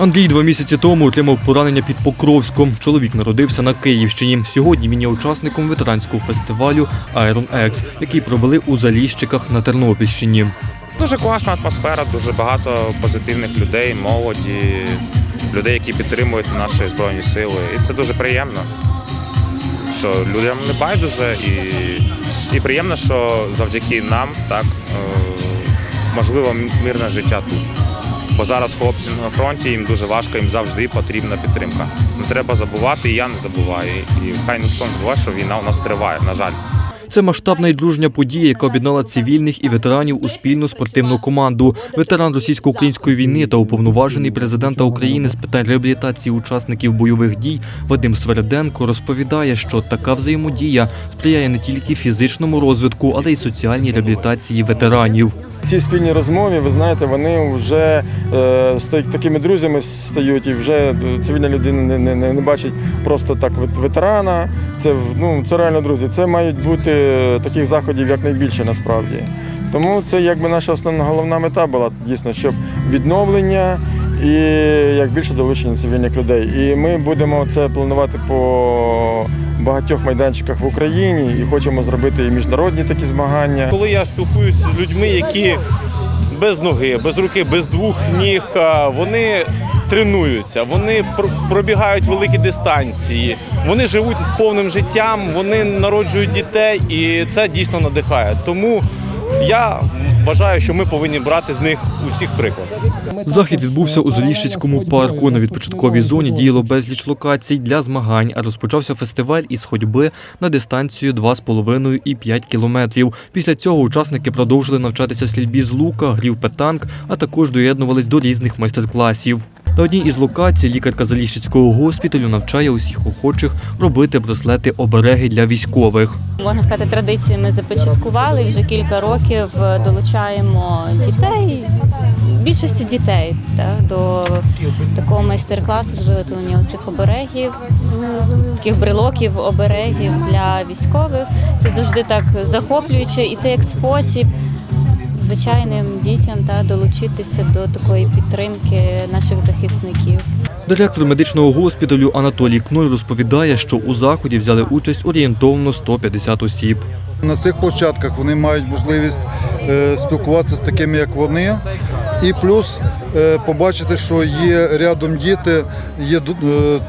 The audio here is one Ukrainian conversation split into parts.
Андрій два місяці тому отримав поранення під Покровськом. Чоловік народився на Київщині. Сьогодні він є учасником ветеранського фестивалю Iron X, який провели у Заліщиках на Тернопільщині. Дуже класна атмосфера, дуже багато позитивних людей, молоді, людей, які підтримують наші збройні сили. І це дуже приємно, що людям не байдуже, і, і приємно, що завдяки нам так е, можливо мирне життя тут. Бо зараз хлопці на фронті їм дуже важко, їм завжди потрібна підтримка. Не треба забувати, і я не забуваю. І хай ніхто не забуває, що війна у нас триває, на жаль. Це масштабна і дружня подія, яка об'єднала цивільних і ветеранів у спільну спортивну команду. Ветеран російсько-української війни та уповноважений президента України з питань реабілітації учасників бойових дій Вадим Свереденко розповідає, що така взаємодія сприяє не тільки фізичному розвитку, але й соціальній реабілітації ветеранів. Ці спільні розмови, ви знаєте, вони вже е, такими друзями стають, і вже цивільна людина не, не, не, бачить просто так ветерана. Це ну це реально друзі. Це мають бути таких заходів якнайбільше насправді. Тому це якби наша основна головна мета була дійсно, щоб відновлення і як більше долучення цивільних людей. І ми будемо це планувати по багатьох майданчиках в Україні і хочемо зробити і міжнародні такі змагання. Коли я спілкуюся з людьми, які без ноги, без руки, без двох ніг, вони тренуються, вони пр- пробігають великі дистанції, вони живуть повним життям, вони народжують дітей, і це дійсно надихає. Тому я вважаю, що ми повинні брати з них усіх приклад. Захід відбувся у Заліщицькому парку. На відпочатковій зоні діяло безліч локацій для змагань, а розпочався фестиваль із ходьби на дистанцію 2,5 і 5 кілометрів. Після цього учасники продовжили навчатися стрільбі з лука, грів петанк, а також доєднувались до різних майстер-класів. На одній із локацій лікарка Заліщицького госпіталю навчає усіх охочих робити браслети обереги для військових. Можна сказати, традицію ми започаткували вже кілька років е, долучаємо дітей, більшості дітей та, до такого майстер-класу з виготовлення цих оберегів, таких брелоків, оберегів для військових. Це завжди так захоплююче і це як спосіб звичайним дітям та долучитися до такої підтримки наших захисників. Директор медичного госпіталю Анатолій Кной розповідає, що у заході взяли участь орієнтовно 150 осіб. На цих площадках вони мають можливість е, спілкуватися з такими, як вони, і плюс е, побачити, що є рядом діти, є е,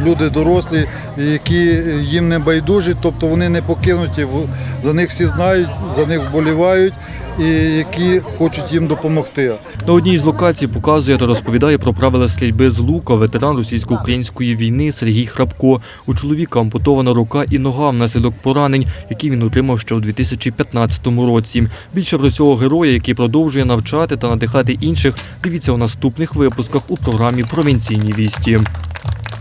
люди дорослі, які їм не байдужі, тобто вони не покинуті. в- За них всі знають, за них вболівають і які хочуть їм допомогти. На одній з локацій показує та розповідає про правила стрільби з лука ветеран російсько-української війни Сергій Храпко. У чоловіка ампутована рука і нога внаслідок поранень, які він отримав ще у 2015 році. Більше про цього героя, який продовжує навчати та надихати інших, дивіться у наступних випусках у програмі Провінційні вісті.